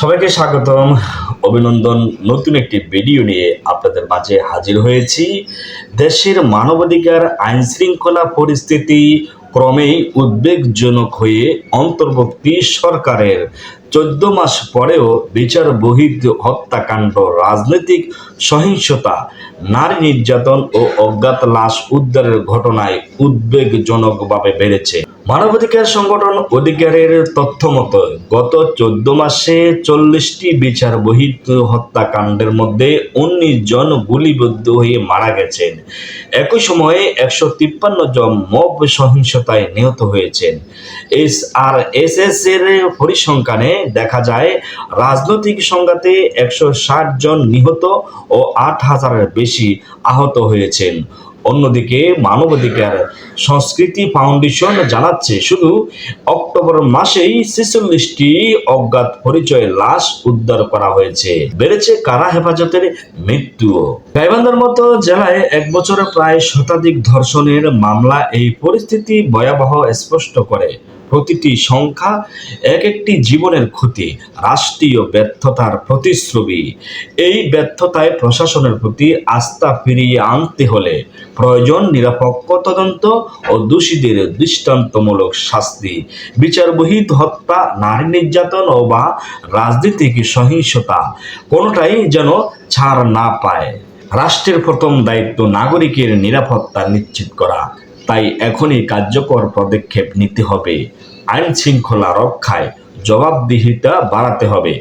সবাইকে স্বাগতম। অভিনন্দন, নতুন একটি ভিডিও নিয়ে আপনাদের মাঝে হাজির হয়েছি। দেশের মানবাধিকার আইন শৃঙ্খলা পরিস্থিতি ক্রমেই উদ্বেগজনক হয়ে অন্তর্বর্তী সরকারের চোদ্দ মাস পরেও বিচার বহির্ভ হত্যাকাণ্ড, রাজনৈতিক সহিংসতা, নারী নির্যাতন ও অজ্ঞাত লাশ উদ্ধারের ঘটনায় উদ্বেগজনকভাবে বেড়েছে। মানবাধিকার সংগঠন অধিকারের তথ্য মতো, গত চোদ্দ মাসে চল্লিশটি বিচার বহির্ভ হত্যাকাণ্ডের মধ্যে উনিশ জন গুলিবিদ্ধ হয়ে মারা গেছেন। একই সময়ে একশো তিপ্পান্ন জন মব সহিংসতায় নিহত হয়েছেন। এস আর এস এস এর পরিসংখ্যানে দেখা যায়, রাজনৈতিক সংঘাতে একশো ষাট জন নিহত ও আট হাজারের বেশি আহত হয়েছেন। অন্যদিকে মানবাধিকার সংস্কৃতি ফাউন্ডেশন জানাচ্ছে শুধু অক্টোবর মাসেই ছেচল্লিশটি অজ্ঞাত পরিচয় লাশ উদ্ধার করা হয়েছে। বেড়েছে কারা হেফাজতের মৃত্যুও? গাইবান্ধার মতো জেলায় এক বছরে প্রায় শতাধিক ধর্ষণের মামলা এই পরিস্থিতি ভয়াবহ স্পষ্ট করে। প্রতিটি সংখ্যা এক একটি জীবনের ক্ষতি, রাষ্ট্রীয় ব্যর্থতার প্রতিশ্রুতি। এই ব্যর্থতায় প্রশাসনের প্রতি আস্থা ফিরিয়ে আনতে হলে প্রয়োজন, নিরপেক্ষ তদন্ত ও দোষীদের দৃষ্টান্তমূলক শাস্তি। বিচারবহিত হত্যা, নারী নির্যাতন ও বা রাজনীতিক সহিংসতা কোনোটাই যেন ছাড় না পায়। রাষ্ট্রের প্রথম দায়িত্ব নাগরিকের নিরাপত্তা নিশ্চিত করা। তাই এখনই কার্যকর পদক্ষেপ নিতে হবে। আইন শৃঙ্খলা রক্ষায় জবাবদিহিতা বাড়াতে হবে।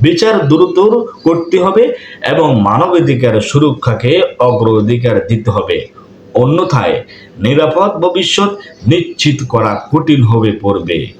বিচার দ্রুত করতে হবে এবং মানবাধিকার সুরক্ষাকে অগ্রাধিকার দিতে হবে। অন্যথায় নিরাপদ ভবিষ্যৎ নিশ্চিত করা কঠিন হয়ে পড়বে।